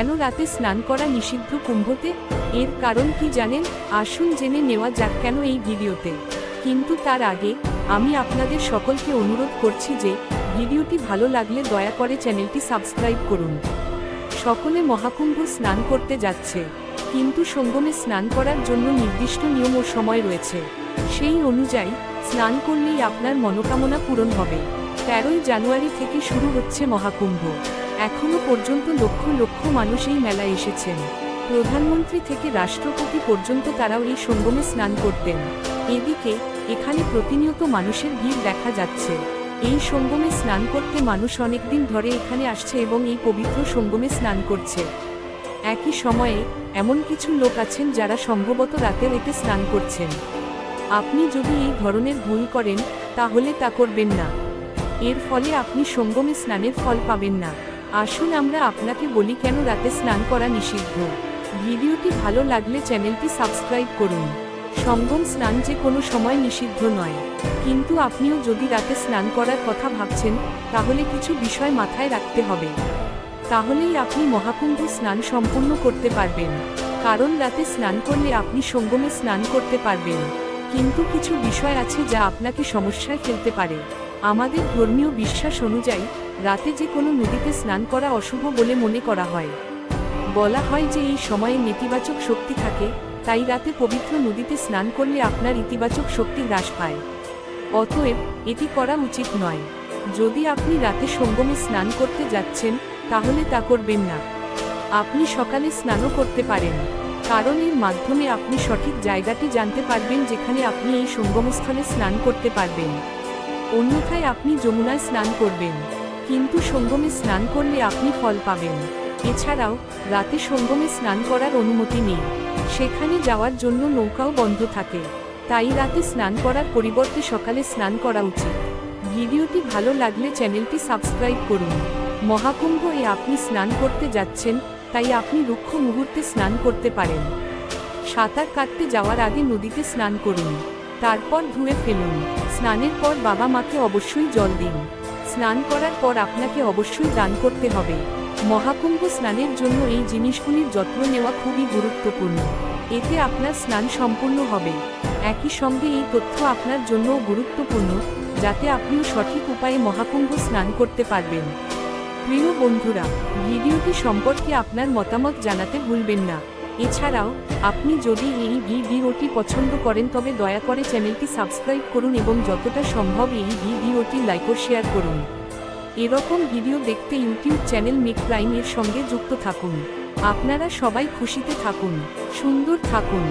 রাতে স্নান করা নিষিদ্ধ কুম্ভতে? এর কারণ কি জানেন? আসুন জেনে নেওয়া যাক কেন এই ভিডিওতে। কিন্তু তার আগে, আমি আপনাদের সকলকে অনুরোধ করছি যে, ভিডিওটি ভালো লাগলে দয়া করে চ্যানেলটি সাবস্ক্রাইব করুন। সকলে মহাকুম্ভ স্নান করতে যাচ্ছে। কিন্তু সঙ্গমে স্নান করার জন্য নির্দিষ্ট নিয়ম ও সময় রয়েছে। সেই অনুযায়ী, স্নান করলেই আপনার মনোকামনা পূরণ হবে। তেরোই জানুয়ারি থেকে শুরু হচ্ছে মহাকুম্ভ। এখনও পর্যন্ত লক্ষ লক্ষ মানুষ এই মেলায় এসেছেন। প্রধানমন্ত্রী থেকে রাষ্ট্রপতি পর্যন্ত তারাও এই সঙ্গমে স্নান করতেন। এদিকে, এখানে প্রতিনিয়ত মানুষের ভিড় দেখা যাচ্ছে। এই সঙ্গমে স্নান করতে মানুষ অনেকদিন ধরে এখানে আসছে এবং এই পবিত্র সঙ্গমে স্নান করছে। একই সময়ে, এমন কিছু লোক আছেন যারা সম্ভবত রাতে এতে স্নান করছেন। আপনি যদি এই ধরনের ভুল করেন, তাহলে তা করবেন না। এর ফলে আপনি সঙ্গমে স্নানের ফল পাবেন না। আসুন আমরা আপনাকে বলি কেন রাতে স্নান করা নিষিদ্ধ। ভিডিওটি ভালো লাগলে চ্যানেলটি সাবস্ক্রাইব করুন। সঙ্গম স্নান যে কোনো সময় নিষিদ্ধ নয়। কিন্তু আপনিও যদি রাতে স্নান করার কথা ভাবছেন, তাহলে কিছু বিষয় মাথায় রাখতে হবে। তাহলেই আপনি মহাকুম্ভ স্নান সম্পূর্ণ করতে পারবেন। কারণ রাতে স্নান করলে আপনি সঙ্গমে স্নান করতে পারবেন। কিন্তু কিছু বিষয় আছে যা আপনাকে সমস্যায় ফেলতে পারে। আমাদের ধর্মীয় বিশ্বাস অনুযায়ী রাতে যে কোনো নদীতে স্নান করা অশুভ বলে মনে করা হয়। বলা হয় যে এই সময়ে নেতিবাচক শক্তি থাকে, তাই রাতে পবিত্র নদীতে স্নান করলে আপনার ইতিবাচক শক্তি হ্রাস পায়। অতএব, এটি করা উচিত নয়। যদি আপনি রাতে সঙ্গমে স্নান করতে যাচ্ছেন, তাহলে তা করবেন না। আপনি সকালে স্নানও করতে পারেন। কারণ এর মাধ্যমে আপনি সঠিক জায়গাটি জানতে পারবেন যেখানে আপনি এই সঙ্গমস্থলে স্নান করতে পারবেন। অন্যথায় আপনি যমুনায় স্নান করবেন। কিন্তু সঙ্গমে স্নান করলে আপনি ফল পাবেন। এছাড়াও, রাতে সঙ্গমে স্নান করার অনুমতি নেই। সেখানে যাওয়ার জন্য নৌকাও বন্ধ থাকে। তাই রাতে স্নান করার পরিবর্তে সকালে স্নান করা উচিত। ভিডিওটি ভালো লাগলে চ্যানেলটি সাবস্ক্রাইব করুন। মহাকুম্ভ এ আপনি স্নান করতে যাচ্ছেন, তাই আপনি রুক্ষ মুহূর্তে স্নান করতে পারেন। সাঁতার কাটতে যাওয়ার আগে নদীতে স্নান করুন। তারপর ধুয়ে ফেলুন। স্নানের পর বাবা মাকে অবশ্যই জল দিন। স্নান করার পর আপনাকে অবশ্যই দান করতে হবে। মহাকুম্ভ স্নানের জন্য এই জিনিসগুলির যত্ন নেওয়া খুবই গুরুত্বপূর্ণ। এতে আপনার স্নান সম্পূর্ণ হবে। একই সঙ্গে এই তথ্য আপনার জন্যও গুরুত্বপূর্ণ, যাতে আপনিও সঠিক উপায়ে মহাকুম্ভ স্নান করতে পারবেন। প্রিয় বন্ধুরা, ভিডিওটি সম্পর্কে আপনার মতামত জানাতে ভুলবেন না। এছাড়াও, আপনি যদি এই ভিডিওটি পছন্দ করেন, তবে দয়া করে চ্যানেলটি সাবস্ক্রাইব করুন এবং যতটা সম্ভব এই ভিডিওটি লাইক ও শেয়ার করুন। এরকম ভিডিও দেখতে ইউটিউব চ্যানেল মেক প্রাইম এর সঙ্গে যুক্ত থাকুন। আপনারা সবাই খুশিতে থাকুন, সুন্দর থাকুন।